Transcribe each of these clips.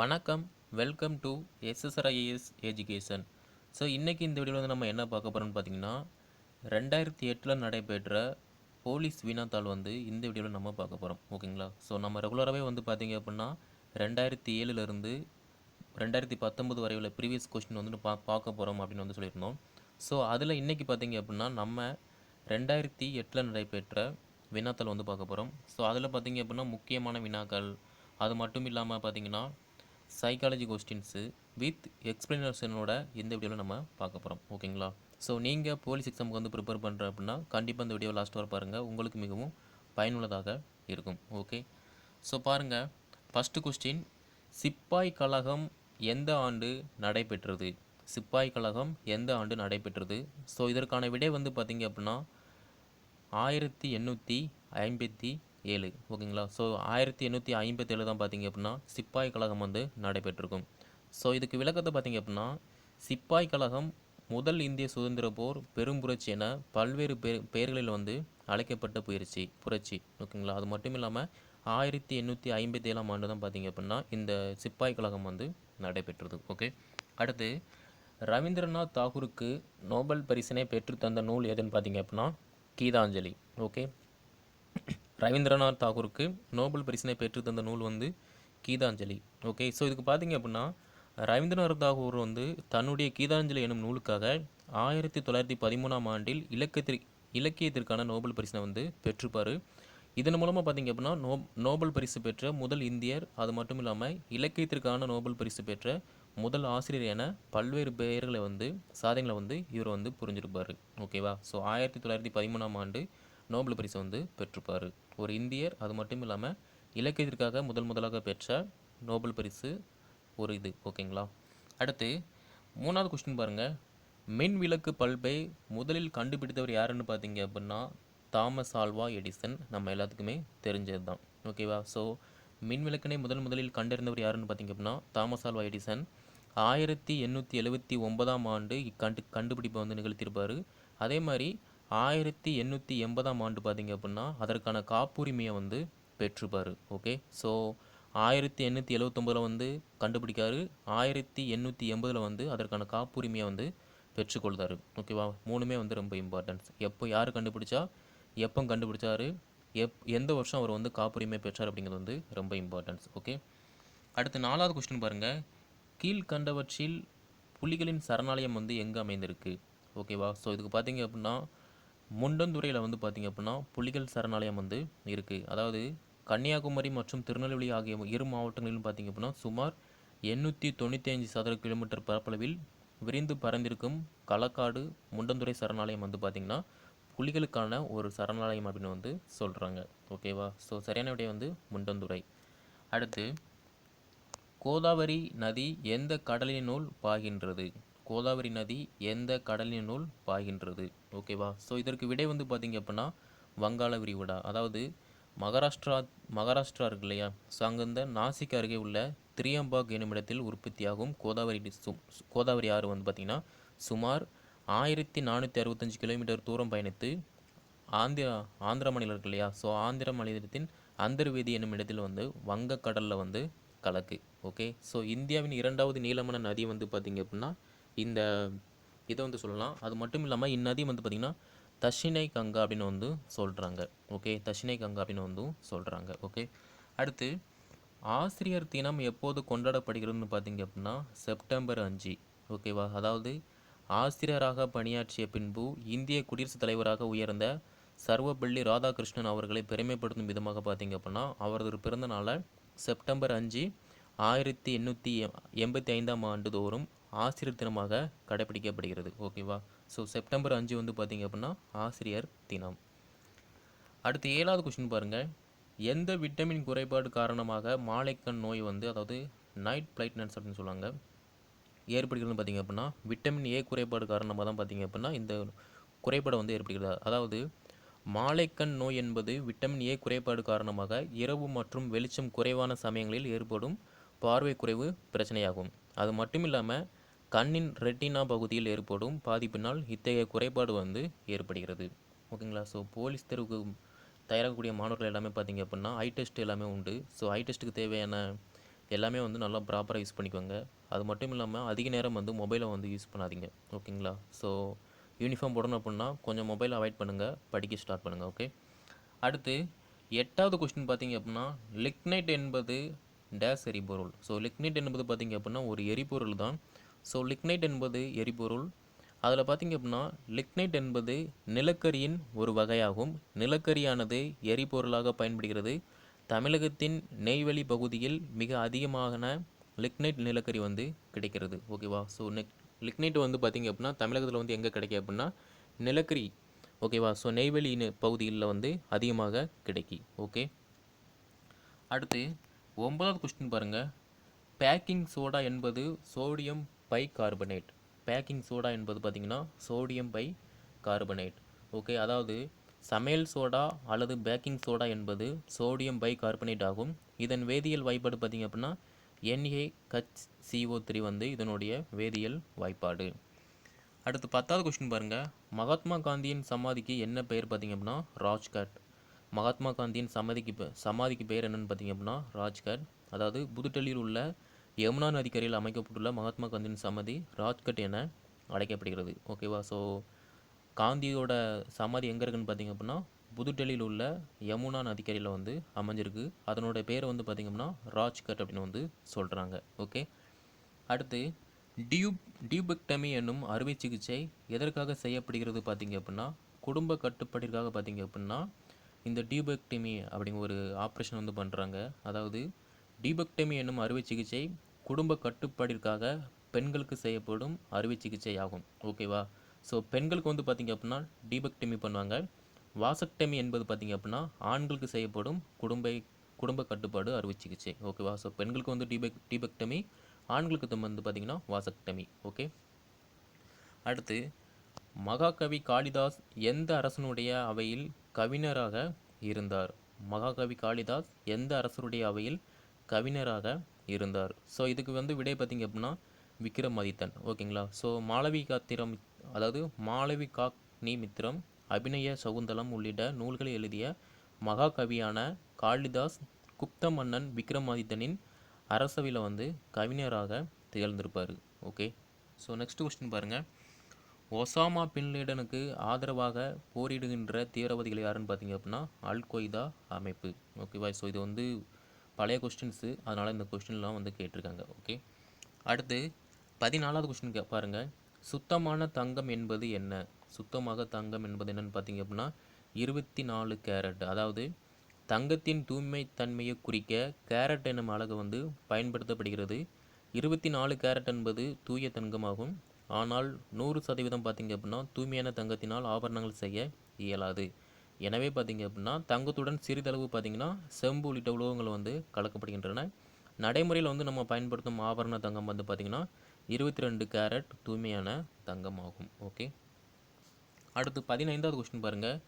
வணக்கம். Welcome to SSRIS education so இன்றைக்கி இந்த வீடியோவில் வந்து நம்ம என்ன பார்க்க போகிறோம்னு பார்த்தீங்கன்னா ரெண்டாயிரத்தி எட்டில் நடைபெற்ற போலீஸ் வினாத்தாள் வந்து இந்த வீடியோவில் நம்ம பார்க்க போகிறோம் ஓகேங்களா? ஸோ நம்ம ரெகுலராகவே வந்து பார்த்தீங்க அப்படின்னா ரெண்டாயிரத்தி ஏழுலேருந்து ரெண்டாயிரத்தி பத்தொம்பது வரை உள்ள ப்ரீவியஸ் கொஸ்டின் வந்து பா பார்க்க போகிறோம் அப்படின்னு வந்து சொல்லியிருந்தோம். ஸோ அதில் இன்றைக்கி பார்த்தீங்க அப்படின்னா நம்ம ரெண்டாயிரத்தி எட்டில் நடைபெற்ற வினாத்தாள் வந்து பார்க்க போகிறோம் ஸோ அதில் பார்த்தீங்க அப்படின்னா முக்கியமான வினாக்கள் அது மட்டும் இல்லாமல் பார்த்தீங்கன்னா சைக்காலஜி கொஸ்டின்ஸு வித் எக்ஸ்பிளனேஷனோட இந்த வீடியோவில் நம்ம பார்க்க போகிறோம் ஓகேங்களா ஸோ நீங்கள் போலீஸ் எக்ஸாமுக்கு வந்து ப்ரிப்பேர் பண்ணுற அப்படின்னா கண்டிப்பாக இந்த வீடியோ லாஸ்ட் வர பாருங்கள் உங்களுக்கு மிகவும் பயனுள்ளதாக இருக்கும். ஓகே ஸோ பாருங்கள் ஃபஸ்ட்டு கொஸ்டின் சிப்பாய் கழகம் எந்த ஆண்டு நடைபெற்றது? சிப்பாய் கழகம் எந்த ஆண்டு நடைபெற்றது? ஸோ இதற்கான விடை வந்து பார்த்தீங்க அப்படின்னா ஆயிரத்தி எண்ணூற்றி ஐம்பத்தி ஏழு ஓகேங்களா? ஸோ ஆயிரத்தி எண்ணூற்றி ஐம்பத்தேழு தான் பார்த்தீங்க அப்படின்னா சிப்பாய் கழகம் வந்து நடைபெற்றிருக்கும். ஸோ இதுக்கு விளக்கத்தை பார்த்திங்க அப்படின்னா சிப்பாய் கழகம் முதல் இந்திய சுதந்திர போர் பெரும் புரட்சி என பல்வேறு பேர் பெயர்களில் வந்து அழைக்கப்பட்ட புயற்சி புரட்சி ஓகேங்களா? அது மட்டும் இல்லாமல் ஆயிரத்தி எண்ணூற்றி ஐம்பத்தி ஏழாம் ஆண்டு தான் பார்த்தீங்க அப்படின்னா இந்த சிப்பாய் கழகம் வந்து நடைபெற்றது ஓகே? அடுத்து ரவீந்திரநாத் தாகூருக்கு நோபல் பரிசினை பெற்றுத்தந்த நூல் எதுன்னு பார்த்தீங்க அப்படின்னா கீதாஞ்சலி ஓகே? ரவீந்திரநாத் தாகூருக்கு நோபல் பரிசினை பெற்றுத்தந்த நூல் வந்து கீதாஞ்சலி. ஓகே ஸோ இதுக்கு பார்த்தீங்க அப்படின்னா ரவீந்திரநாத் தாகூர் வந்து தன்னுடைய கீதாஞ்சலி எனும் நூலுக்காக ஆயிரத்தி தொள்ளாயிரத்தி பதிமூணாம் ஆண்டில் இலக்கியத்திற்கு இலக்கியத்திற்கான நோபல் பரிசினை வந்து பெற்றுப்பார் இதன் மூலமாக பார்த்தீங்க அப்படின்னா நோ நோபல் பரிசு பெற்ற முதல் இந்தியர் அது மட்டும் இல்லாமல் இலக்கியத்திற்கான நோபல் பரிசு பெற்ற முதல் ஆசிரியர் என பல்வேறு பெயர்களை வந்து சாதனைகளை வந்து இவர் வந்து புரிஞ்சிருப்பார். ஓகேவா ஸோ ஆயிரத்தி தொள்ளாயிரத்தி பதிமூணாம் ஆண்டு நோபல் பரிசு வந்து பெற்றுப்பார் ஒரு இந்தியர் அது மட்டும் இல்லாமல் இலக்கியத்திற்காக முதல் முதலாக பெற்ற நோபல் பரிசு ஒரு இது ஓகேங்களா? அடுத்து மூணாவது கொஸ்டின் பாருங்கள் மின் விளக்கு பல்பை முதலில் கண்டுபிடித்தவர் யாருன்னு பார்த்தீங்க அப்படின்னா தாமஸ் ஆல்வா எடிசன். நம்ம எல்லாத்துக்குமே தெரிஞ்சது தான் ஓகேவா? ஸோ மின் விளக்கினை முதல் முதலில் கண்டறிந்தவர் யாருன்னு பார்த்தீங்க அப்படின்னா தாமஸ் ஆல்வா எடிசன். ஆயிரத்தி எண்ணூற்றி எழுபத்தி ஒன்பதாம் ஆண்டு இக்கண்டு கண்டுபிடிப்பை வந்து நிகழ்த்தியிருப்பார். அதே மாதிரி ஆயிரத்தி எண்ணூற்றி எண்பதாம் ஆண்டு பார்த்தீங்க அப்படின்னா அதற்கான காப்புரிமையை வந்து பெற்றுப்பார். ஓகே ஸோ ஆயிரத்தி எண்ணூற்றி எழுவத்தொம்பதில் வந்து கண்டுபிடிக்காரு. ஆயிரத்தி எண்ணூற்றி எண்பதில் வந்து அதற்கான காப்புரிமையை வந்து பெற்றுக்கொள்தாரு ஓகேவா மூணுமே வந்து ரொம்ப இம்பார்ட்டன்ஸ் எப்போ யார் கண்டுபிடிச்சா? எப்போ கண்டுபிடிச்சாரு? எப் எந்த வருஷம் அவர் வந்து காப்புரிமை பெற்றார் அப்படிங்கிறது வந்து ரொம்ப இம்பார்ட்டன்ஸ் ஓகே அடுத்து நாலாவது கொஸ்டின் பாருங்கள் கீழ்கண்டவற்றில் புலிகளின் சரணாலயம் வந்து எங்கே அமைந்திருக்கு? ஓகேவா ஸோ இதுக்கு பார்த்தீங்க அப்படின்னா முண்டந்துறையில் வந்து பார்த்திங்க அப்படின்னா புலிகள் சரணாலயம் வந்து இருக்குது அதாவது கன்னியாகுமரி மற்றும் திருநெல்வேலி ஆகிய இரு மாவட்டங்களிலும் பார்த்தீங்க அப்படின்னா சுமார் எண்ணூற்றி தொண்ணூற்றி அஞ்சு சதுர கிலோமீட்டர் பரப்பளவில் விரிந்து பறந்திருக்கும் களக்காடு முண்டந்துறை சரணாலயம் வந்து பார்த்திங்கன்னா புலிகளுக்கான ஒரு சரணாலயம் அப்படின்னு வந்து சொல்கிறாங்க ஓகேவா ஸோ சரியான விடை வந்து முண்டந்துறை. அடுத்து கோதாவரி நதி எந்த கடலினுள் பாய்கின்றது? கோதாவரி நதி எந்த கடலினுள் பாய்கின்றது? ஓகேவா ஸோ இதற்கு விடை வந்து பார்த்திங்க அப்படின்னா வங்காள விரிகுடா அதாவது மகாராஷ்டிரா மகாராஷ்டிரா இருக்கு இல்லையா? ஸோ அங்கிருந்த நாசிக் அருகே உள்ள திரியம்பாக் என்னுமிடத்தில் இடத்தில் உற்பத்தியாகும் கோதாவரி கோதாவரி ஆறு வந்து பார்த்திங்கன்னா சுமார் ஆயிரத்தி நானூற்றி அறுபத்தஞ்சு கிலோமீட்டர் தூரம் பயணித்து ஆந்திரா ஆந்திர மாநிலம் இருக்கு இல்லையா? ஸோ ஆந்திர மாநிலத்தின் அந்தர்வேதி என்னும் இடத்தில் வந்து வங்கக்கடலில் வந்து கலக்கு. ஓகே ஸோ இந்தியாவின் இரண்டாவது நீளமான நதி வந்து பார்த்திங்க அப்படின்னா இந்த இதை வந்து சொல்லலாம். அது மட்டும் இல்லாமல் இந்நதி வந்து பார்த்திங்கன்னா தஷினை கங்கா அப்படின்னு வந்து சொல்கிறாங்க ஓகே தஷினை கங்கா அப்படின்னு வந்து சொல்கிறாங்க ஓகே அடுத்து ஆசிரியர் தினம் எப்போது கொண்டாடப்படுகிறதுன்னு பார்த்தீங்க அப்படின்னா செப்டம்பர் அஞ்சு. ஓகேவா அதாவது ஆசிரியராக பணியாற்றிய பின்பு இந்திய குடியரசுத் தலைவராக உயர்ந்த சர்வப்பள்ளி ராதாகிருஷ்ணன் அவர்களை பெருமைப்படுத்தும் விதமாக பார்த்தீங்க அப்படின்னா அவரது பிறந்த நாளை செப்டம்பர் அஞ்சு ஆயிரத்தி எண்ணூற்றி எண்பத்தி ஐந்தாம் ஆண்டு தோறும் ஆசிரியர் தினமாக கடைபிடிக்கப்படுகிறது ஓகேவா? ஸோ செப்டம்பர் அஞ்சு வந்து பார்த்திங்க அப்படின்னா ஆசிரியர் தினம். அடுத்து ஏழாவது கொஸ்டின் பாருங்கள் எந்த விட்டமின் குறைபாடு காரணமாக மாலைக்கண் நோய் வந்து அதாவது நைட் பிளைட்னஸ் அப்படின்னு சொல்லுவாங்க ஏற்படுகிறதுன்னு பார்த்திங்க அப்படின்னா விட்டமின் ஏ குறைபாடு காரணமாக தான் பார்த்திங்க அப்படின்னா இந்த குறைபாடு வந்து ஏற்படுகிறது. அதாவது மாலைக்கண் நோய் என்பது விட்டமின் ஏ குறைபாடு காரணமாக இரவு மற்றும் வெளிச்சம் குறைவான சமயங்களில் ஏற்படும் பார்வை குறைவு பிரச்சனையாகும். அது மட்டும் இல்லாமல் கண்ணின் ரெட்டினா பகுதியில் ஏற்படும் பாதிப்பினால் இத்தகைய குறைபாடு வந்து ஏற்படுகிறது. ஓகேங்களா? ஸோ போலீஸ் தேர்வுக்கு தயாராகக்கூடிய மாணவர்கள் எல்லாமே பார்த்தீங்க அப்படின்னா ஐ டெஸ்ட் எல்லாமே உண்டு. ஸோ ஐ டெஸ்ட்டுக்கு தேவையான எல்லாமே வந்து நல்லா ப்ராப்பராக யூஸ் பண்ணிக்கோங்க. அது மட்டும் இல்லாமல் அதிக நேரம் வந்து மொபைலை வந்து யூஸ் பண்ணாதீங்க. ஓகேங்களா? ஸோ யூனிஃபார்ம் போடணும் அப்படின்னா கொஞ்சம் மொபைலை அவாய்ட் பண்ணுங்கள் படிக்க ஸ்டார்ட் பண்ணுங்கள் ஓகே அடுத்து எட்டாவது கொஸ்டின் பார்த்தீங்க அப்படின்னா லிக்னைட் என்பது டேஸ் எரிபொருள். ஸோ லிக்னைட் என்பது பார்த்தீங்க அப்படின்னா ஒரு எரிபொருள் தான் ஸோ லிக்னைட் என்பது எரிபொருள். அதில் பார்த்திங்க அப்படின்னா லிக்னைட் என்பது நிலக்கரியின் ஒரு வகையாகும். நிலக்கரியானது எரிபொருளாக பயன்படுகிறது. தமிழகத்தின் நெய்வேலி பகுதியில் மிக அதிகமான லிக்னைட் நிலக்கரி வந்து கிடைக்கிறது. ஓகேவா ஸோ நெக் லிக்னைட் வந்து பார்த்தீங்க அப்படின்னா தமிழகத்தில் வந்து எங்கே கிடைக்கும் அப்படின்னா நிலக்கரி. ஓகேவா ஸோ நெய்வேலி பகுதிகளில் வந்து அதிகமாக கிடைக்கி. ஓகே அடுத்து ஒன்பதாவது கொஸ்டின் பாருங்கள் பேக்கிங் சோடா என்பது sodium bicarbonate baking soda என்பது பார்த்திங்கன்னா சோடியம் பை கார்பனேட் ஓகே அதாவது சமையல் சோடா அல்லது பேக்கிங் சோடா என்பது சோடியம் பை கார்பனேட் ஆகும். இதன் வேதியியல் வாய்ப்பாடு பார்த்திங்க அப்படின்னா என்ஏ கச் சிஓ த்ரீ வந்து இதனுடைய வேதியியல் வாய்ப்பாடு. அடுத்து பத்தாவது கொஸ்டின் பாருங்கள் மகாத்மா காந்தியின் சமாதிக்கு என்ன பெயர் பார்த்திங்க அப்படின்னா ராஜ்காட். மகாத்மா காந்தியின் சமாதிக்கு சமாதிக்கு பெயர் என்னன்னு பார்த்தீங்க அப்படின்னா ராஜ்காட். அதாவது புதுடெல்லியில் உள்ள யமுனா நதிக்கரையில் அமைக்கப்பட்டுள்ள மகாத்மா காந்தியின் சமாதி ராஜ்கட் என அழைக்கப்படுகிறது. ஓகேவா ஸோ காந்தியோட சமாதி எங்கே இருக்குன்னு பார்த்தீங்க அப்படின்னா புதுடெல்லியில் உள்ள யமுனா நதிக்கரையில் வந்து அமைஞ்சிருக்கு. அதனோட பேர் வந்து பார்த்திங்க அப்படின்னா ராஜ்கட் அப்படின்னு வந்து சொல்கிறாங்க ஓகே அடுத்து டியூப் டியூபெக்டமி என்னும் அறுவை சிகிச்சை எதற்காக செய்யப்படுகிறது பார்த்திங்க அப்படின்னா குடும்ப கட்டுப்பாட்டிற்காக பார்த்திங்க அப்படின்னா இந்த டியூபெக்டமி அப்படிங்கிற ஒரு ஆப்ரேஷன் வந்து பண்ணுறாங்க அதாவது டீபக்டமி என்னும் அறுவை சிகிச்சை குடும்ப கட்டுப்பாட்டிற்காக பெண்களுக்கு செய்யப்படும் அறுவை சிகிச்சை ஆகும் ஓகேவா ஸோ பெண்களுக்கு வந்து பார்த்திங்க அப்படின்னா டீபக்டமி பண்ணுவாங்க. வாசக்டமி என்பது பார்த்திங்க அப்படின்னா ஆண்களுக்கு செய்யப்படும் குடும்ப குடும்ப கட்டுப்பாடு அறுவை சிகிச்சை. ஓகேவா ஸோ பெண்களுக்கு வந்து டிபெக் டீபக்டமி ஆண்களுக்கு தம் வந்து பார்த்திங்கன்னா வாசக்டமி. ஓகே அடுத்து மகாகவி காளிதாஸ் எந்த அரசனுடைய அவையில் கவிஞராக இருந்தார்? மகாகவி காளிதாஸ் எந்த அரசருடைய அவையில் கவிஞராக இருந்தார். ஸோ இதுக்கு வந்து விடை பார்த்தீங்க அப்படின்னா விக்ரமாதித்தன். ஓகேங்களா? ஸோ மாளவி காத்திரம் அதாவது மாளவி காக்னி மித்திரம் அபிநய சகுந்தலம் உள்ளிட்ட நூல்களை எழுதிய மகாகவியான காளிதாஸ் குப்த மன்னன் விக்ரமாதித்தனின் அரசவையில் வந்து கவிஞராக திகழ்ந்திருப்பார். ஓகே ஸோ நெக்ஸ்ட் கொஸ்டின் பாருங்கள் ஒசாமா பின்லேடனுக்கு ஆதரவாக போரிடுகின்ற தீவிரவாதிகள் யாருன்னு பார்த்தீங்க அப்படின்னா அல் கொய்தா அமைப்பு ஓகேவா ஸோ இது வந்து பழைய கொஸ்டின்ஸு அதனால் இந்த கொஸ்டின்லாம் வந்து கேட்டிருக்காங்க ஓகே அடுத்து பதினாலாவது கொஸ்டின் பாருங்கள் சுத்தமான தங்கம் என்பது என்ன? சுத்தமாக தங்கம் என்பது என்னன்னு பார்த்தீங்க அப்படின்னா இருபத்தி நாலு கேரட். அதாவது தங்கத்தின் தூய்மை தன்மையை குறிக்க கேரட் என்னும் அழகு வந்து பயன்படுத்தப்படுகிறது. இருபத்தி நாலு கேரட் என்பது தூய தங்கமாகும். ஆனால் நூறு சதவீதம் பார்த்தீங்க அப்படின்னா தூய்மையான தங்கத்தினால் ஆபரணங்கள் செய்ய இயலாது. எனவே பார்த்தீங்க அப்படின்னா தங்கத்துடன் சிறிதளவு பார்த்தீங்கன்னா செம்பு உள்ளிட்ட உலோகங்கள் வந்து கலக்கப்படுகின்றன. நடைமுறையில் வந்து நம்ம பயன்படுத்தும் ஆபரண தங்கம் வந்து பார்த்திங்கன்னா இருபத்தி ரெண்டு கேரட் தூய்மையான தங்கம் ஆகும் ஓகே? அடுத்து பதினைந்தாவது கொஸ்டின் பாருங்கள்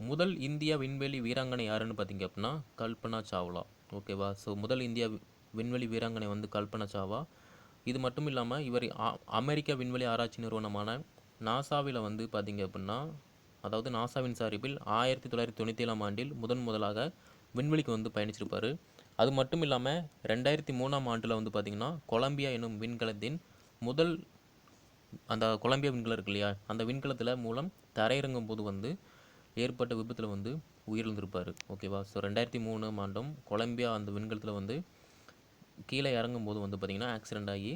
முதல் இந்திய விண்வெளி வீராங்கனை யாருன்னு பார்த்தீங்க அப்படின்னா கல்பனா சாவ்லா. ஓகேவா? ஸோ முதல் இந்திய வி- விண்வெளி வீராங்கனை வந்து கல்பனா சாவா இது மட்டும் இல்லாமல் இவர் அமெரிக்க விண்வெளி ஆராய்ச்சி நிறுவனமான நாசாவில் வந்து பார்த்தீங்க அப்படின்னா அதாவது நாசாவின் சார்பில் ஆயிரத்தி தொள்ளாயிரத்தி தொண்ணூற்றி ஏழாம் ஆண்டில் முதன் முதலாக விண்வெளிக்கு வந்து பயணிச்சிருப்பார். அது மட்டும் இல்லாமல் ரெண்டாயிரத்தி மூணாம் ஆண்டில் வந்து பார்த்திங்கன்னா கொலம்பியா என்னும் விண்கலத்தின் முதல் அந்த கொலம்பியா விண்கலம் இருக்கு இல்லையா? அந்த விண்கலத்தில் மூலம் தரையிறங்கும் போது வந்து ஏற்பட்ட விபத்தில் வந்து உயிரிழந்திருப்பார். ஓகேவா ஸோ ரெண்டாயிரத்தி மூணாம் ஆண்டும் கொலம்பியா அந்த விண்கலத்தில் வந்து கீழே இறங்கும் போது வந்து பார்த்திங்கன்னா ஆக்சிடெண்ட் ஆகி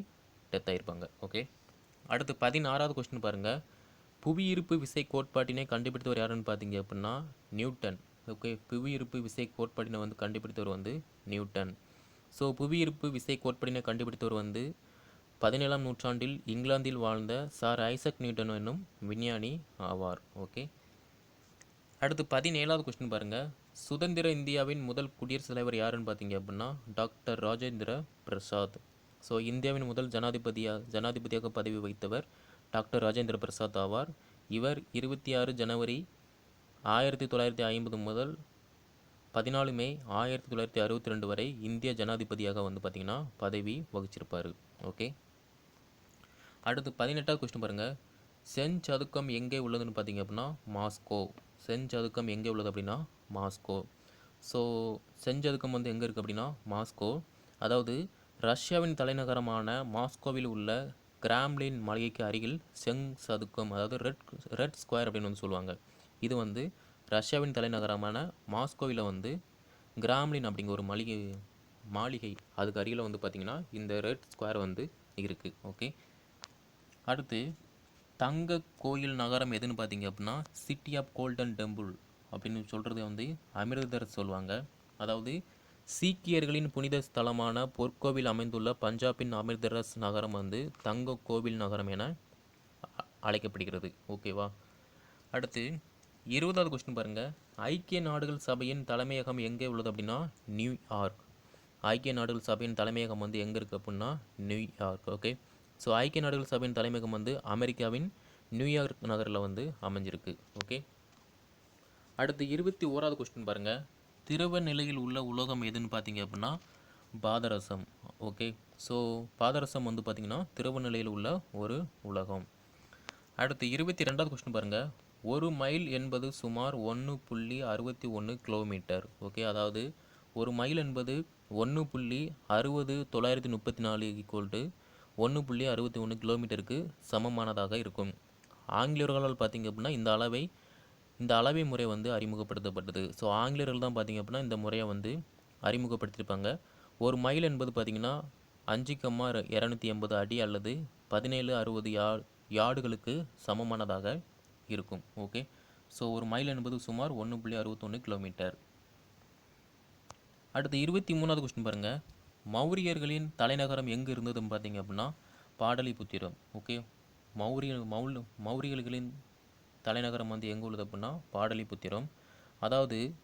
டெத் ஆகிருப்பாங்க ஓகே அடுத்து பதினாறாவது கொஸ்டின் பாருங்கள் புவியீர்ப்பு விசை கோட்பாட்டினை கண்டுபிடித்தவர் யாருன்னு பார்த்தீங்க அப்படின்னா நியூட்டன். ஓகே புவியீர்ப்பு விசை கோட்பாட்டினை வந்து கண்டுபிடித்தவர் வந்து நியூட்டன். ஸோ புவியீர்ப்பு விசை கோட்பாட்டினை கண்டுபிடித்தவர் வந்து பதினேழாம் நூற்றாண்டில் இங்கிலாந்தில் வாழ்ந்த சார் ஐசக் நியூட்டன் என்னும் விஞ்ஞானி ஆவார். ஓகே அடுத்து பதினேழாவது கொஸ்டின் பாருங்கள் சுதந்திர இந்தியாவின் முதல் குடியரசுத் தலைவர் யாருன்னு பார்த்தீங்க அப்படின்னா டாக்டர் ராஜேந்திர பிரசாத். ஸோ இந்தியாவின் முதல் ஜனாதிபதியாக ஜனாதிபதியாக பதவி வகித்தவர் டாக்டர் ராஜேந்திர பிரசாத் ஆவார். இவர் இருபத்தி ஆறு ஜனவரி ஆயிரத்தி தொள்ளாயிரத்தி ஐம்பது முதல் பதினாலு மே ஆயிரத்தி தொள்ளாயிரத்தி அறுபத்தி ரெண்டு வரை இந்திய ஜனாதிபதியாக வந்து பார்த்திங்கன்னா பதவி வகிச்சிருப்பார். ஓகே? அடுத்து பதினெட்டாவது கொஸ்டின் பாருங்கள் செஞ்சதுக்கம் எங்கே உள்ளதுன்னு பார்த்தீங்க அப்படின்னா மாஸ்கோ. செஞ்சதுக்கம் எங்கே உள்ளது அப்படின்னா மாஸ்கோ. ஸோ செஞ்சதுக்கம் வந்து எங்கே இருக்குது அப்படின்னா மாஸ்கோ. அதாவது ரஷ்யாவின் தலைநகரமான மாஸ்கோவில் உள்ள கிராம்லின் மாளிகைக்கு அருகில் செங் சதுக்கம் அதாவது ரெட் ரெட் ஸ்கொயர் அப்படின்னு வந்து சொல்லுவாங்க. இது வந்து ரஷ்யாவின் தலைநகரமான மாஸ்கோவில் வந்து கிராம்லின் அப்படிங்கிற ஒரு மளிகை மாளிகை அதுக்கு அருகில் வந்து பார்த்திங்கன்னா இந்த ரெட் ஸ்கொயர் வந்து இருக்குது ஓகே. அடுத்து தங்க கோயில் நகரம் எதுன்னு பார்த்தீங்க அப்படின்னா சிட்டி ஆஃப் கோல்டன் டெம்பிள் அப்படின்னு சொல்கிறது வந்து அமிர்தர் சொல்லுவாங்க. அதாவது சீக்கியர்களின் புனித ஸ்தலமான பொற்கோவில் அமைந்துள்ள பஞ்சாபின் அமிர்தரஸ் நகரம் வந்து தங்க கோவில் நகரம் என அ- அழைக்கப்படுகிறது ஓகேவா அடுத்து இருபதாவது கொஸ்டின் பாருங்கள் ஐக்கிய நாடுகள் சபையின் தலைமையகம் எங்கே உள்ளது அப்படின்னா நியூயார்க் ஐக்கிய நாடுகள் சபையின் தலைமையகம் வந்து எங்கே இருக்குது அப்படின்னா நியூயார்க் ஓகே ஸோ ஐக்கிய நாடுகள் சபையின் தலைமையகம் வந்து அமெரிக்காவின் நியூயார்க் நகரில் வந்து அமைஞ்சிருக்கு. ஓகே அடுத்து இருபத்தி ஓராவது கொஸ்டின் பாருங்கள் திரவ நிலையில் உள்ள உலோகம் எதுன்னு பார்த்தீங்க அப்படின்னா பாதரசம். ஓகே ஸோ பாதரசம் வந்து பார்த்திங்கன்னா திரவ நிலையில் உள்ள ஒரு உலகம். அடுத்து இருபத்தி ரெண்டாவது கொஸ்டின் பாருங்கள் ஒரு மைல் என்பது சுமார் ஒன்று புள்ளி அறுபத்தி ஒன்று கிலோமீட்டர். ஓகே அதாவது ஒரு மைல் என்பது ஒன்று புள்ளி அறுபது தொள்ளாயிரத்தி முப்பத்தி நாலு ஈக்குவல் டு ஒன்று புள்ளி அறுபத்தி ஒன்று கிலோமீட்டருக்கு சமமானதாக இருக்கும். ஆங்கிலேயர்களால் பார்த்தீங்க அப்படின்னா இந்த அளவை இந்த அளவை முறை வந்து அறிமுகப்படுத்தப்பட்டது. ஸோ ஆங்கிலேயர்கள் தான் பார்த்தீங்க அப்படின்னா இந்த முறையை வந்து அறிமுகப்படுத்தியிருப்பாங்க. ஒரு மைல் என்பது பார்த்தீங்கன்னா அஞ்சு கம்மா இரநூத்தி எண்பது அடி அல்லது பதினேழு அறுபது யா யார்டுகளுக்கு சமமானதாக இருக்கும். ஓகே ஸோ ஒரு மைல் என்பது சுமார் ஒன்று புள்ளி அறுபத்தொன்று கிலோமீட்டர். அடுத்து இருபத்தி மூணாவது கொஸ்டின் பாருங்கள் மௌரியர்களின் தலைநகரம் எங்கே இருந்ததுன்னு பார்த்தீங்க அப்படின்னா பாடலிபுத்திரம். ஓகே மௌரிய மௌல் மௌரியர்களின் தலைநகரம் வந்து எங்கே உள்ளது அப்படின்னா பாடலிபுத்திரம். அதாவது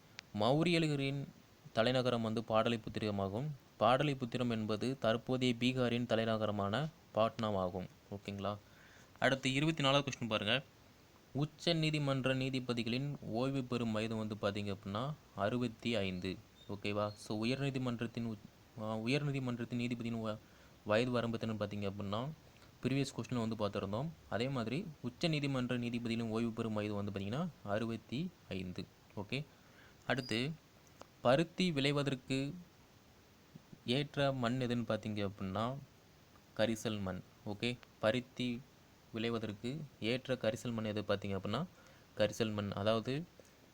மௌரியர்களின் தலைநகரம் வந்து பாடலிபுத்திரமாகும். பாடலிபுத்திரம் என்பது தற்போதைய பீகாரின் தலைநகரமான பாட்னாவாகும். ஓகேங்களா? அடுத்து இருபத்தி நாலாவது கொஸ்டின் பாருங்கள் உச்ச நீதிமன்ற நீதிபதிகளின் ஓய்வு பெறும் வயது வந்து பார்த்திங்க அப்படின்னா அறுபத்தி ஐந்து. ஓகேவா? ஸோ உயர்நீதிமன்றத்தின் உயர்நீதிமன்றத்தின் நீதிபதியின் வ- வயது வரம்புன்னு பார்த்திங்க அப்படின்னா ப்ரீவியஸ் கொஸ்டின் வந்து பார்த்துருந்தோம். அதே மாதிரி உச்ச நீதிமன்ற நீதிபதியிலும் ஓய்வு பெறும் வயது வந்து பார்த்திங்கன்னா அறுபத்தி ஐந்து. ஓகே அடுத்து பருத்தி விளைவதற்கு ஏற்ற மண் எதுன்னு பார்த்தீங்க அப்படின்னா கரிசல் மண். ஓகே பருத்தி விளைவதற்கு ஏற்ற கரிசல் மண் எது பார்த்தீங்க அப்படின்னா கரிசல் மண். அதாவது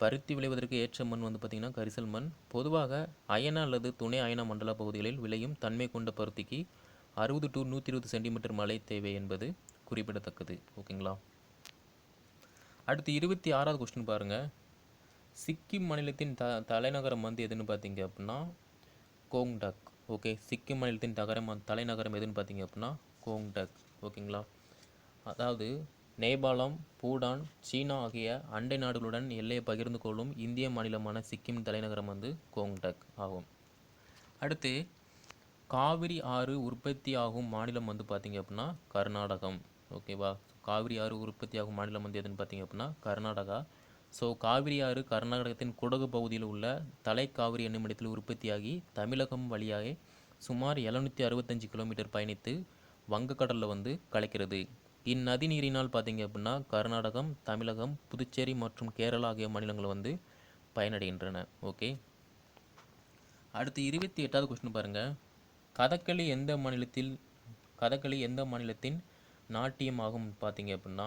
பருத்தி விளைவதற்கு ஏற்ற மண் வந்து பார்த்திங்கன்னா கரிசல் மண். பொதுவாக அயன அல்லது துணை அயன மண்டல பகுதிகளில் விளையும் தன்மை கொண்ட பருத்திக்கு அறுபது டு நூற்றி இருபது சென்டிமீட்டர் மழை தேவை என்பது குறிப்பிடத்தக்கது. ஓகேங்களா? அடுத்து இருபத்தி ஆறாவது கொஸ்டின் பாருங்கள் சிக்கிம் மாநிலத்தின் த தலைநகரம் வந்து எதுன்னு பார்த்தீங்க அப்படின்னா கோங்டக். ஓகே சிக்கிம் மாநிலத்தின் தகரம் தலைநகரம் எதுன்னு பார்த்தீங்க அப்படின்னா கோங்டக். ஓகேங்களா? அதாவது நேபாளம் பூடான் சீனா ஆகிய அண்டை நாடுகளுடன் எல்லையை பகிர்ந்து கொள்ளும் இந்திய மாநிலமான சிக்கிம் தலைநகரம் வந்து கோங்டக் ஆகும். அடுத்து காவிரி ஆறு உற்பத்தி ஆகும் மாநிலம் வந்து பார்த்தீங்க அப்படின்னா கர்நாடகம். ஓகேவா காவிரி ஆறு உற்பத்தி ஆகும் மாநிலம் வந்து எதுன்னு பார்த்தீங்க அப்படின்னா கர்நாடகா. ஸோ காவிரி ஆறு கர்நாடகத்தின் குடகு பகுதியில் உள்ள தலைக்காவிரி என்னும் இடத்தில் உற்பத்தியாகி தமிழகம் வழியாக சுமார் எழுநூற்றி அறுபத்தஞ்சு கிலோமீட்டர் பயணித்து வங்கக்கடலில் வந்து கலக்கிறது. இந்நதி நீரினால் பார்த்தீங்க அப்படின்னா கர்நாடகம் தமிழகம் புதுச்சேரி மற்றும் கேரளா ஆகிய மாநிலங்கள் வந்து பயனடைகின்றன. ஓகே அடுத்து இருபத்தி எட்டாவது கொஸ்டின் பாருங்கள் கதகளி எந்த மாநிலத்தில் கதகளி எந்த மாநிலத்தின் நாட்டியமாகும் பார்த்தீங்க அப்படின்னா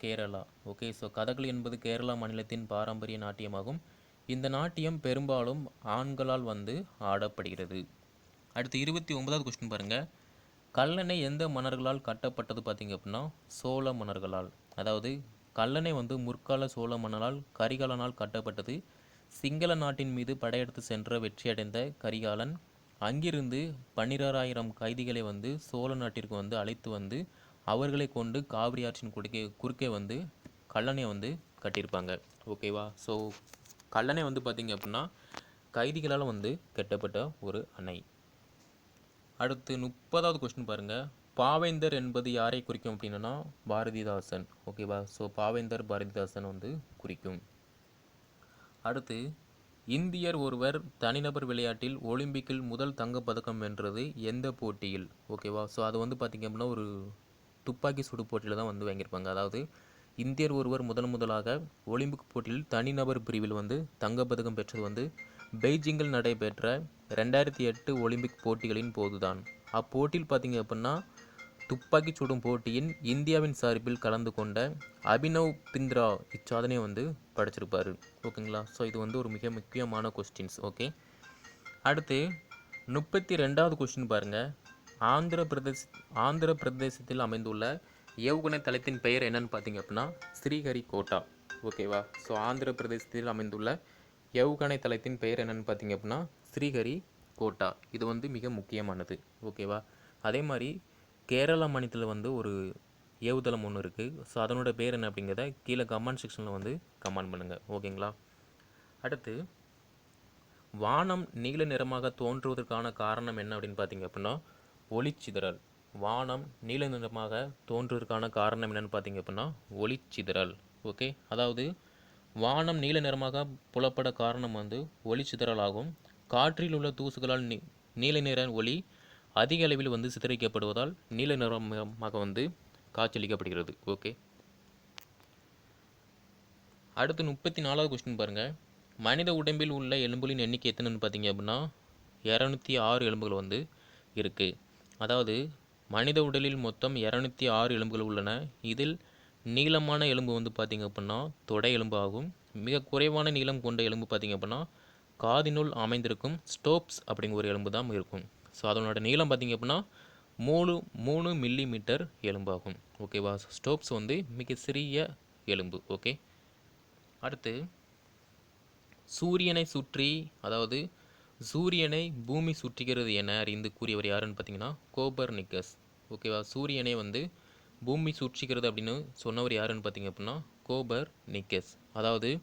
கேரளா. ஓகே ஸோ கதகளி என்பது கேரளா மாநிலத்தின் பாரம்பரிய நாட்டியமாகும். இந்த நாட்டியம் பெரும்பாலும் ஆண்களால் வந்து ஆடப்படுகிறது. அடுத்து இருபத்தி ஒன்பதாவது கொஸ்டின் பாருங்கள் கல்லணை எந்த மன்னர்களால் கட்டப்பட்டது பார்த்தீங்க அப்படின்னா சோழ மன்னர்களால். அதாவது கல்லணை வந்து முற்கால சோழ மன்னரால் கரிகாலனால் கட்டப்பட்டது. சிங்கள நாட்டின் மீது படையெடுத்து சென்ற வெற்றியடைந்த கரிகாலன் அங்கிருந்து பன்னிராயிரம் கைதிகளை வந்து சோழ நாட்டிற்கு வந்து அழைத்து வந்து அவர்களை கொண்டு காவிரி ஆற்றின் குறுக்கே குறுக்கே வந்து கல்லணையை வந்து கட்டியிருப்பாங்க. ஓகேவா ஸோ கல்லணை வந்து பார்த்திங்க அப்படின்னா கைதிகளால் வந்து கட்டப்பட்ட ஒரு அணை. அடுத்து முப்பதாவது கொஸ்டின் பாருங்கள் பாவேந்தர் என்பது யாரை குறிக்கும் அப்படின்னா பாரதிதாசன். ஓகேவா ஸோ பாவேந்தர் பாரதிதாசன் வந்து குறிக்கும். அடுத்து இந்தியர் ஒருவர் தனிநபர் விளையாட்டில் ஒலிம்பிக்கில் முதல் தங்கப்பதக்கம் வென்றது எந்த போட்டியில்? ஓகேவா ஸோ அது வந்து பார்த்திங்க அப்படின்னா ஒரு துப்பாக்கி சுடு போட்டியில் தான் வந்து வாங்கியிருப்பாங்க. அதாவது இந்தியர் ஒருவர் முதன் முதலாக ஒலிம்பிக் போட்டியில் தனிநபர் பிரிவில் வந்து தங்கப்பதக்கம் பெற்றது வந்து பெய்ஜிங்கில் நடைபெற்ற ரெண்டாயிரத்தி எட்டு ஒலிம்பிக் போட்டிகளின் போதுதான். அப்போட்டியில் பார்த்திங்க அப்படின்னா துப்பாக்கி சுடும் போட்டியின் இந்தியாவின் சார்பில் கலந்து கொண்ட அபினவ் பிந்த்ரா இச்சாதனையை வந்து படைச்சிருப்பார். ஓகேங்களா? ஸோ இது வந்து ஒரு மிக முக்கியமான கொஸ்டின்ஸ் ஓகே அடுத்து முப்பத்தி ரெண்டாவது கொஸ்டின் பாருங்கள் ஆந்திர பிரதேஷ் ஆந்திர பிரதேசத்தில் அமைந்துள்ள ஏவுகணை தளத்தின் பெயர் என்னன்னு பார்த்தீங்க அப்படின்னா ஸ்ரீஹரிகோட்டா. ஓகேவா ஸோ ஆந்திர பிரதேசத்தில் அமைந்துள்ள ஏவுகணை தளத்தின் பெயர் என்னன்னு பார்த்தீங்க அப்படின்னா ஸ்ரீஹரி கோட்டா இது வந்து மிக முக்கியமானது. ஓகேவா அதே மாதிரி கேரள மாநிலத்தில் வந்து ஒரு ஏவுதளம் ஒன்று இருக்குது ஸோ அதனோட பேர் என்ன அப்படிங்கிறத கீழே கமெண்ட் செக்ஷனில் வந்து கமெண்ட் பண்ணுங்கள் ஓகேங்களா? அடுத்து வானம் நீல நிறமாக தோன்றுவதற்கான காரணம் என்ன அப்படின்னு பார்த்தீங்க அப்படின்னா ஒளிச்சிதறல். வானம் நீல நிறமாக தோன்றுவதற்கான காரணம் என்னன்னு பார்த்தீங்க அப்படின்னா ஒளிச்சிதறல். ஓகே? அதாவது வானம் நீல நிறமாக புலப்பட காரணம் வந்து ஒளிச்சிதறல் ஆகும் காற்றில் உள்ள தூசுகளால் நீ நீல நிற ஒளி அதிக அளவில் வந்து சித்தரிக்கப்படுவதால் நீல நிறமாக வந்து காட்சியளிக்கப்படுகிறது. ஓகே அடுத்து முப்பத்தி நாலாவது கொஸ்டின் பாருங்கள் மனித உடம்பில் உள்ள எலும்புகளின் எண்ணிக்கை எத்தனைன்னு பார்த்தீங்க அப்படின்னா இரநூத்தி ஆறு எலும்புகள் வந்து இருக்குது அதாவது மனித உடலில் மொத்தம் இரநூத்தி ஆறு எலும்புகள் உள்ளன. இதில் நீளமான எலும்பு வந்து பார்த்திங்க அப்படின்னா தொடை எலும்பு ஆகும். மிக குறைவான நீளம் கொண்ட எலும்பு பார்த்திங்க அப்படின்னா காதினுள் அமைந்திருக்கும் ஸ்டோப்ஸ் அப்படிங்கிற ஒரு எலும்பு தான் இருக்கும். ஸோ அதனோட நீளம் பார்த்திங்க அப்படின்னா மூணு மூணு மில்லி மீட்டர் எலும்பாகும் ஓகேவா ஸ்டோப்ஸ் வந்து மிக சிறிய எலும்பு. ஓகே அடுத்து சூரியனை சுற்றி அதாவது சூரியனை பூமி சுற்றுகிறது என அறிந்து கூறியவர் யாருன்னு பார்த்தீங்கன்னா கோபர் நிக்கஸ் ஓகேவா சூரியனை வந்து பூமி சுற்றுகிறது அப்படின்னு சொன்னவர் யாருன்னு பார்த்தீங்க அப்படின்னா கோபர் நிக்கஸ் அதாவது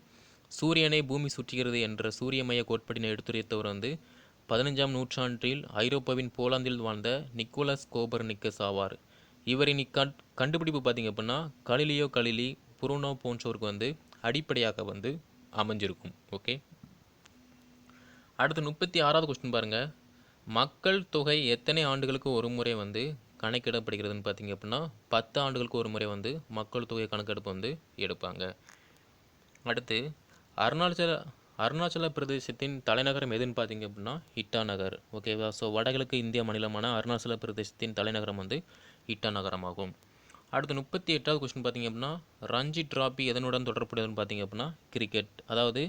சூரியனை பூமி சுற்றுகிறது என்ற சூரியமய கோட்பாட்டினை எடுத்துரைத்தவர் வந்து பதினஞ்சாம் நூற்றாண்டில் ஐரோப்பாவின் போலாந்தில் வாழ்ந்த நிக்கோலஸ் கோபர் நிக்கஸ் ஆவார் இவரின் இக்கண் கண்டுபிடிப்பு பார்த்தீங்க அப்படின்னா கலிலியோ கலிலி புரோனோ போன்றோருக்கு வந்து அடிப்படையாக வந்து அமைஞ்சிருக்கும். ஓகே அடுத்து முப்பத்தி ஆறாவது கொஸ்டின் பாருங்கள் மக்கள் தொகை எத்தனை ஆண்டுகளுக்கு ஒரு முறை வந்து கணக்கிடப்படுகிறதுன்னு பார்த்தீங்க அப்படின்னா பத்து ஆண்டுகளுக்கு ஒரு முறை வந்து மக்கள் தொகை கணக்கெடுப்பு வந்து எடுப்பாங்க. அடுத்து அருணாச்சல அருணாச்சல பிரதேசத்தின் தலைநகரம் எதுன்னு பார்த்தீங்க அப்படின்னா இட்டாநகர் ஓகேவா ஸோ வடகிழக்கு இந்திய மாநிலமான அருணாச்சல பிரதேசத்தின் தலைநகரம் வந்து இட்டாநகரமாகும் அடுத்து முப்பத்தி எட்டாவது கொஸ்டின் பார்த்தீங்க அப்படின்னா ரஞ்சி டிராபி எதனுடன் தொடர்புடையதுன்னு பார்த்தீங்க அப்படின்னா கிரிக்கெட் அதாவது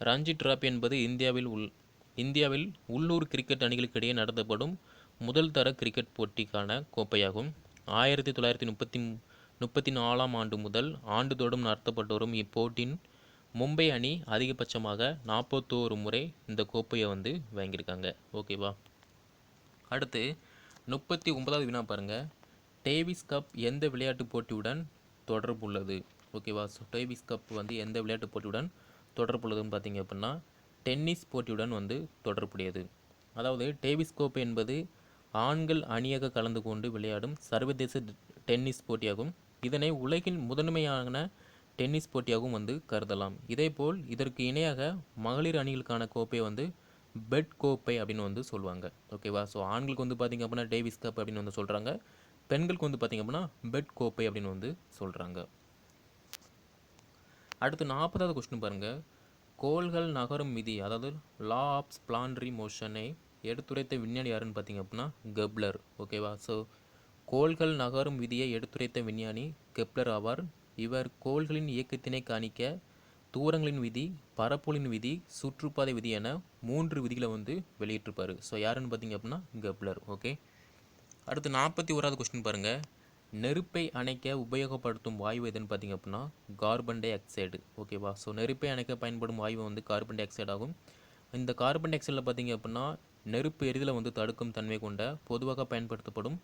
ரஞ்சி டிராபி என்பது இந்தியாவில் உள் இந்தியாவில் உள்ளூர் கிரிக்கெட் அணிகளுக்கு இடையே நடத்தப்படும் முதல் தர கிரிக்கெட் போட்டிக்கான கோப்பையாகும். ஆயிரத்தி தொள்ளாயிரத்தி முப்பத்தி முப்பத்தி நாலாம் ஆண்டு முதல் ஆண்டுதோறும் நடத்தப்பட்டு வரும் இப்போட்டியின் மும்பை அணி அதிகபட்சமாக நாற்பத்தோரு முறை இந்த கோப்பையை வந்து வாங்கியிருக்காங்க. ஓகேவா அடுத்து முப்பத்தி ஒன்பதாவது வினா பாருங்கள் டேவிஸ் கப் எந்த விளையாட்டு போட்டியுடன் தொடர்புள்ளது ஓகேவா ஸோ டேவிஸ் கப் வந்து எந்த விளையாட்டு போட்டியுடன் தொடர்புள்ளதுன்னு பார்த்தீங்க அப்படின்னா டென்னிஸ் போட்டியுடன் வந்து தொடர்புடையது. அதாவது டேவிஸ் கோப்பை என்பது ஆண்கள் அணியாக கலந்து கொண்டு விளையாடும் சர்வதேச டென்னிஸ் போட்டியாகும். இதனை உலகின் முதன்மையான டென்னிஸ் போட்டியாகவும் வந்து கருதலாம். இதேபோல் இதற்கு இணையாக மகளிர் அணிகளுக்கான கோப்பை வந்து பெட் கோப்பை அப்படின்னு வந்து சொல்லுவாங்க. ஓகேவா ஸோ ஆண்களுக்கு வந்து பார்த்திங்க அப்படின்னா டேவிஸ் கப் அப்படின்னு வந்து சொல்கிறாங்க பெண்களுக்கு வந்து பார்த்திங்க அப்படின்னா பெட் கோப்பை அப்படின்னு வந்து சொல்கிறாங்க அடுத்து நாற்பதாவது கொஸ்டின் பாருங்கள் கோள்கள் நகரும் விதி அதாவது லா ஆஃப் பிளான்ட்ரி மோஷனை எடுத்துரைத்த விஞ்ஞானி யாருன்னு பார்த்திங்க அப்படின்னா கெப்லர் ஓகேவா ஸோ கோள்கள் நகரும் விதியை எடுத்துரைத்த விஞ்ஞானி கெப்லர் ஆவார். இவர் கோள்களின் இயக்கத்தினை காணிக்க தூரங்களின் விதி பரப்புகளின் விதி சுற்றுப்பாதை விதி என மூன்று விதிகளை வந்து வெளியிட்டிருப்பார். ஸோ யாருன்னு பார்த்தீங்க அப்படின்னா கப்ளர் ஓகே அடுத்து நாற்பத்தி ஓராவது கொஸ்டின் பாருங்கள் நெருப்பை அணைக்க உபயோகப்படுத்தும் வாயு எதுன்னு பார்த்தீங்க அப்படின்னா கார்பன் டை ஆக்சைடு. ஓகேவா ஸோ நெருப்பை அணைக்க பயன்படும் வாயு வந்து கார்பன் டை ஆக்சைடு ஆகும். இந்த கார்பன் டை ஆக்சைடில் பார்த்தீங்க அப்படின்னா நெருப்பு எரிதலை வந்து தடுக்கும் தன்மை கொண்ட பொதுவாக பயன்படுத்தப்படும்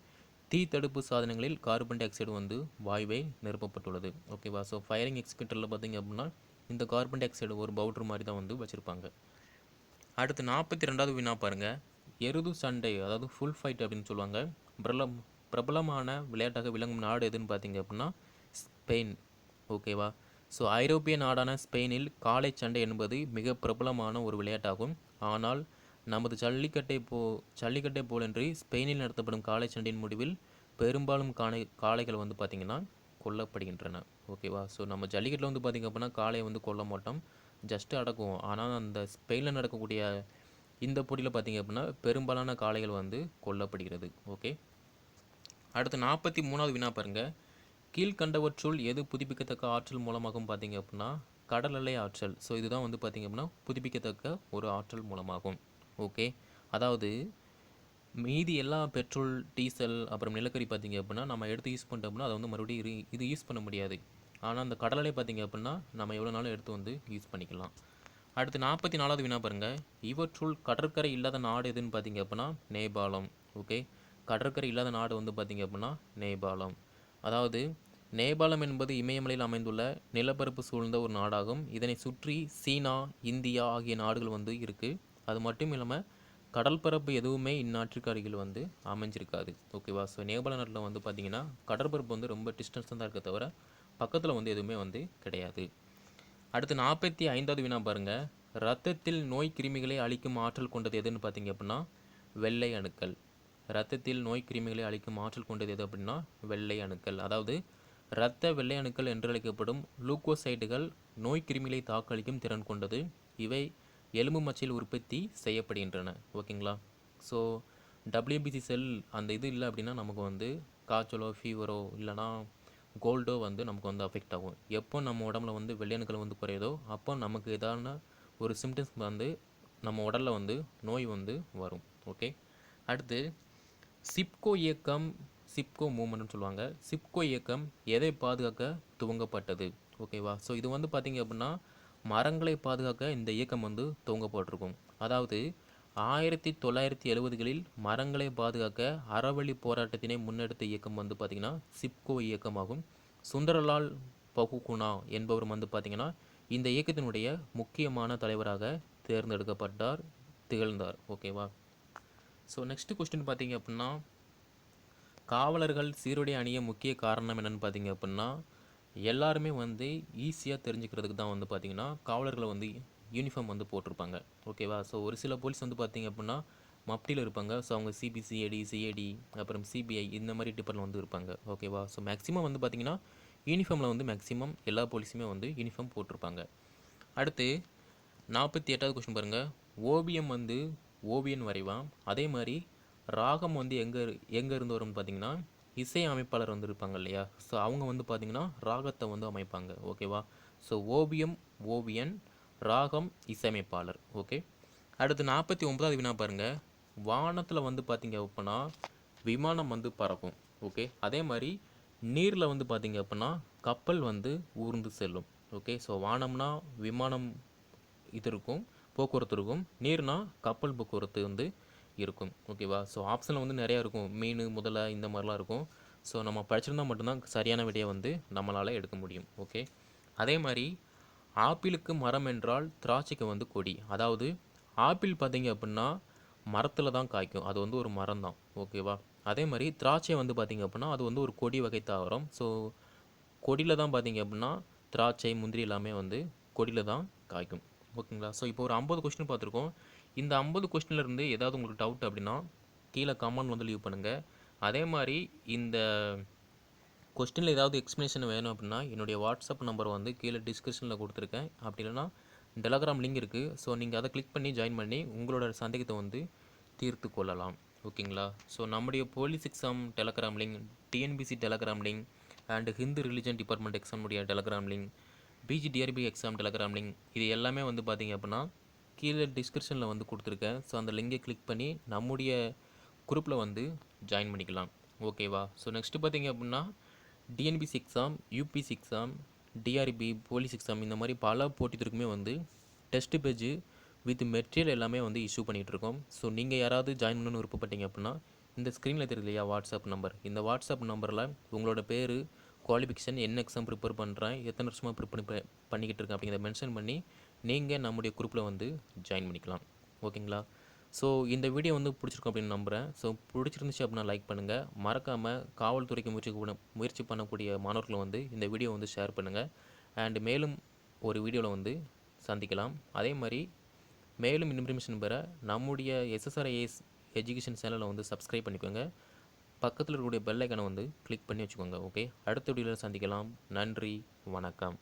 தீ தடுப்பு சாதனங்களில் கார்பன் டை ஆக்சைடு வந்து வாயுவை நிரப்பப்பட்டுள்ளது. ஓகேவா ஸோ ஃபயரிங் எக்ஸ்பெக்டரில் பார்த்தீங்க அப்படின்னா இந்த கார்பன் டை ஆக்சைடு ஒரு பவுடர் மாதிரி தான் வந்து வச்சுருப்பாங்க. அடுத்து நாற்பத்தி ரெண்டாவது வினா பாருங்கள் எருது சண்டை அதாவது ஃபுல் ஃபைட் அப்படின்னு சொல்லுவாங்க. பிரபலம் பிரபலமான விளையாட்டாக விளங்கும் நாடு எதுன்னு பார்த்தீங்க அப்படின்னா ஸ்பெயின் ஓகேவா ஸோ ஐரோப்பிய நாடான ஸ்பெயினில் காலை சண்டை என்பது மிக பிரபலமான ஒரு விளையாட்டாகும். ஆனால் நமது ஜல்லிக்கட்டை போ ஜல்லிக்கட்டை போலன்றி ஸ்பெயினில் நடத்தப்படும் காளை சண்டையின் முடிவில் பெரும்பாலும் காளை காளைகள் வந்து பார்த்திங்கன்னா கொல்லப்படுகின்றன. ஓகேவா? ஸோ நம்ம ஜல்லிக்கட்டில் வந்து பார்த்திங்க அப்படின்னா காளையை வந்து கொல்ல மாட்டோம். ஜஸ்ட்டு அடக்குவோம். ஆனால் அந்த ஸ்பெயினில் நடக்கக்கூடிய இந்த போட்டியில் பார்த்திங்க அப்படின்னா பெரும்பாலான காளைகள் வந்து கொல்லப்படுகிறது. ஓகே? அடுத்து நாற்பத்தி மூணாவது வினா பாருங்க. கீழ்கண்டவற்றுள் எது புதுப்பிக்கத்தக்க ஆற்றல் மூலமாகும் பார்த்தீங்க அப்படின்னா கடல் அலை ஆற்றல். ஸோ இதுதான் வந்து பார்த்திங்க அப்படின்னா புதுப்பிக்கத்தக்க ஒரு ஆற்றல் மூலமாகும். ஓகே. அதாவது மீதி எல்லா பெட்ரோல் டீசல் அப்புறம் நிலக்கரி பார்த்தீங்க அப்படின்னா நம்ம எடுத்து யூஸ் பண்ணிட்டோம் அப்படின்னா அதை வந்து மறுபடியும் இரு- இது யூஸ் பண்ண முடியாது. ஆனால் அந்த கடலை பார்த்திங்க அப்படின்னா நம்ம எவ்வளோ நாளும் எடுத்து வந்து யூஸ் பண்ணிக்கலாம். அடுத்து நாற்பத்தி நாலாவது வினா பாருங்கள் இவற்றுள் கடற்கரை இல்லாத நாடு எதுன்னு பார்த்தீங்க அப்படின்னா நேபாளம். ஓகே. கடற்கரை இல்லாத நாடு வந்து பார்த்திங்க அப்படின்னா நேபாளம். அதாவது நேபாளம் என்பது இமயமலையில் அமைந்துள்ள நிலப்பரப்பு சூழ்ந்த ஒரு நாடாகும். இதனை சுற்றி சீனா இந்தியா ஆகிய நாடுகள் வந்து இருக்குது அது மட்டும் இல்லாமல் கடல் பரப்பு எதுவுமே இந்நாட்டிற்கு அருகில் வந்து அமைஞ்சிருக்காது. ஓகேவா ஸோ நேபாள நாட்டில் வந்து பார்த்தீங்கன்னா கடற்பரப்பு வந்து ரொம்ப டிஸ்டன்ஸ் தான் இருக்க தவிர பக்கத்தில் வந்து எதுவுமே வந்து கிடையாது. அடுத்து நாற்பத்தி ஐந்தாவது வினா பாருங்கள் ரத்தத்தில் நோய் கிருமிகளை அழிக்கும் ஆற்றல் கொண்டது எதுன்னு பார்த்தீங்க அப்படின்னா வெள்ளை அணுக்கள். ரத்தத்தில் நோய் கிருமிகளை அழிக்கும் ஆற்றல் கொண்டது எது அப்படின்னா வெள்ளை அணுக்கள். அதாவது இரத்த வெள்ளை அணுக்கள் என்றழைக்கப்படும் லூக்கோசைட்டுகள் நோய் கிருமிகளை தாக்களிக்கும் திறன் கொண்டது. இவை எலும்பு மச்சையில் உற்பத்தி செய்யப்படுகின்றன ஓகேங்களா? ஸோ டபிள்யூபிசி செல் அந்த இது இல்லை அப்படின்னா நமக்கு வந்து காய்ச்சலோ ஃபீவரோ இல்லைனா கோல்டோ வந்து நமக்கு வந்து அஃபெக்ட் ஆகும். எப்போ நம்ம உடம்புல வந்து வெள்ளையணுக்கள் வந்து குறையுதோ அப்போ நமக்கு எதான ஒரு சிம்டம்ஸ் வந்து நம்ம உடலில் வந்து நோய் வந்து வரும் ஓகே? அடுத்து சிப்கோ இயக்கம் சிப்கோ மூமெண்ட்னு சொல்லுவாங்க. சிப்கோ இயக்கம் எதை பாதுகாக்க துவங்கப்பட்டது ஓகேவா? ஸோ இது வந்து பார்த்தீங்க அப்படின்னா மரங்களை பாதுகாக்க இந்த இயக்கம் வந்து துவங்கப்பட்டிருக்கும். அதாவது ஆயிரத்தி தொள்ளாயிரத்தி எழுபதுகளில் மரங்களை பாதுகாக்க அறவழி போராட்டத்தினை முன்னெடுத்த இயக்கம் வந்து பார்த்திங்கன்னா சிப்கோ இயக்கமாகும். சுந்தரலால் பகுகுணா என்பவர் வந்து பார்த்திங்கன்னா இந்த இயக்கத்தினுடைய முக்கியமான தலைவராக தேர்ந்தெடுக்கப்பட்டார் திகழ்ந்தார். ஓகேவா? ஸோ நெக்ஸ்ட் கொஸ்டின் பார்த்தீங்க அப்படின்னா காவலர்கள் சீருடை அணிய முக்கிய காரணம் என்னென்னு பார்த்தீங்க அப்படின்னா எல்லாருமே வந்து ஈஸியாக தெரிஞ்சுக்கிறதுக்கு தான் வந்து பார்த்திங்கன்னா காவலர்களை வந்து யூனிஃபார்ம் வந்து போட்டிருப்பாங்க. ஓகேவா ஸோ ஒரு சில போலீஸ் வந்து பார்த்திங்க அப்படின்னா மப்டியில் இருப்பாங்க. ஸோ அவங்க சிபிசிஐடி சிஐடி அப்புறம் சிபிஐ இந்த மாதிரி டிபார்ட்மெண்ட் வந்து இருப்பாங்க. ஓகேவா ஸோ மேக்ஸிமம் வந்து பார்த்திங்கன்னா யூனிஃபார்மில் வந்து மேக்ஸிமம் எல்லா போலீஸுமே வந்து யூனிஃபார்ம் போட்டிருப்பாங்க. அடுத்து நாற்பத்தி எட்டாவது கொஸ்டின் பாருங்கள் ஓவியம் வந்து ஓவியன் வரைவான் அதே மாதிரி ராகம் வந்து எங்கே எங்கே இருந்து வரும்னு பார்த்தீங்கன்னா இசை அமைப்பாளர் வந்து இருப்பாங்க இல்லையா? ஸோ அவங்க வந்து பார்த்தீங்கன்னா ராகத்தை வந்து அமைப்பாங்க ஓகேவா ஸோ ஓவியம் ஓவியன் ராகம் இசையமைப்பாளர் ஓகே அடுத்து நாற்பத்தி ஒன்பதாவது வினா பாருங்கள் வானத்தில் வந்து பார்த்தீங்க அப்படின்னா விமானம் வந்து பறக்கும் ஓகே அதே மாதிரி நீரில் வந்து பார்த்தீங்க அப்படின்னா கப்பல் வந்து ஊர்ந்து செல்லும் ஓகே ஸோ வானம்னா விமானம் இது இருக்கும் போக்குவரத்து இருக்கும். நீர்னால் கப்பல் போக்குவரத்து வந்து இருக்கும். ஓகேவா ஸோ ஆப்ஷனில் வந்து நிறையா இருக்கும். மீன் முதலை இந்த மாதிரிலாம் இருக்கும். ஸோ நம்ம படிச்சிருந்தா மட்டும்தான் சரியான விடையை வந்து நம்மளால் எடுக்க முடியும். ஓகே அதே மாதிரி ஆப்பிளுக்கு மரம் என்றால் திராட்சைக்கு வந்து கொடி. அதாவது ஆப்பிள் பார்த்தீங்க அப்படின்னா மரத்தில் தான் காய்க்கும். அது வந்து ஒரு மரம் தான். ஓகேவா அதே மாதிரி திராட்சை வந்து பார்த்தீங்க அப்படின்னா அது வந்து ஒரு கொடி வகை தாவரம். ஸோ கொடியில் தான் பார்த்தீங்க அப்படின்னா திராட்சை முந்திரி எல்லாமே வந்து கொடியில் தான் காய்க்கும். ஓகேங்களா ஸோ இப்போ ஒரு ஐம்பது கொஸ்டின் பார்த்துருக்கோம். இந்த ஐம்பது கொஸ்டினில் இருந்து ஏதாவது உங்களுக்கு டவுட் அப்படின்னா கீழே கமெண்ட் வந்து லீவ் பண்ணுங்கள் அதே மாதிரி இந்த கொஸ்டினில் ஏதாவது எக்ஸ்ப்ளனேஷன் வேணும் அப்படின்னா என்னுடைய வாட்ஸ்அப் நம்பர் வந்து கீழே டிஸ்கிரிப்ஷனில் கொடுத்துருக்கேன். அப்படி இல்லைன்னா டெலகிராம் லிங்க் இருக்குது ஸோ நீங்கள் அதை கிளிக் பண்ணி ஜாயின் பண்ணி உங்களோட சந்தேகத்தை வந்து தீர்த்து கொள்ளலாம். ஓகேங்களா? ஸோ நம்முடைய police exam Telegram link TNPSC Telegram link and Hindu religion department எக்ஸாமுடைய Telegram link PGTRB exam Telegram link இது எல்லாமே வந்து பார்த்தீங்க அப்படின்னா கீழே டிஸ்கிரிப்ஷனில் வந்து கொடுத்துருக்கேன். ஸோ அந்த லிங்கை கிளிக் பண்ணி நம்முடைய குரூப்பில் வந்து ஜாயின் பண்ணிக்கலாம். ஓகேவா ஸோ நெக்ஸ்ட்டு பார்த்தீங்க அப்படின்னா TNPSC exam UPSC exam TRB police exam இந்த மாதிரி பல போட்டித்திற்குமே வந்து டெஸ்ட் பேஜ் வித் மெட்டீரியல் எல்லாமே வந்து இஷ்யூ பண்ணிகிட்ருக்கோம் ஸோ நீங்கள் யாராவது ஜாயின் பண்ணணும்னு விருப்பப்பட்டீங்க அப்படின்னா இந்த ஸ்க்ரீனில் தெரியுது இல்லையா வாட்ஸ்அப் நம்பர் இந்த வாட்ஸ்அப் நம்பரில் உங்களோட பேர் குவாலிஃபிகேஷன் என்ன எக்ஸாம் ப்ரிப்பேர் பண்ணுறேன் எத்தனை வருஷமாக ப்ரிப்பேர் பண்ணி பண்ணிக்கிட்டு இருக்கேன் அப்படிங்கிறத மென்ஷன் பண்ணி நீங்கள் நம்முடைய குரூப்பில் வந்து ஜாயின் பண்ணிக்கலாம். ஓகேங்களா ஸோ இந்த வீடியோ வந்து பிடிச்சிருக்கும் அப்படின்னு நம்புகிறேன் ஸோ பிடிச்சிருந்துச்சு அப்படின்னா லைக் பண்ணுங்கள் மறக்காமல் காவல்துறைக்கு முயற்சி முயற்சி பண்ணக்கூடிய மாணவர்களை வந்து இந்த வீடியோ வந்து ஷேர் பண்ணுங்கள் அண்ட் மேலும் ஒரு வீடியோவில் வந்து சந்திக்கலாம். அதே மாதிரி மேலும் இன்ஃபர்மேஷன் பெற நம்முடைய எஸ்எஸ்ஆர்ஐஎஸ் எஜுகேஷன் சேனலை வந்து சப்ஸ்கிரைப் பண்ணிக்கோங்க. பக்கத்தில் இருக்கக்கூடிய பெல் ஐக்கானை வந்து கிளிக் பண்ணி வச்சுக்கோங்க. ஓகே அடுத்த வீடியோவில் சந்திக்கலாம். நன்றி. வணக்கம்.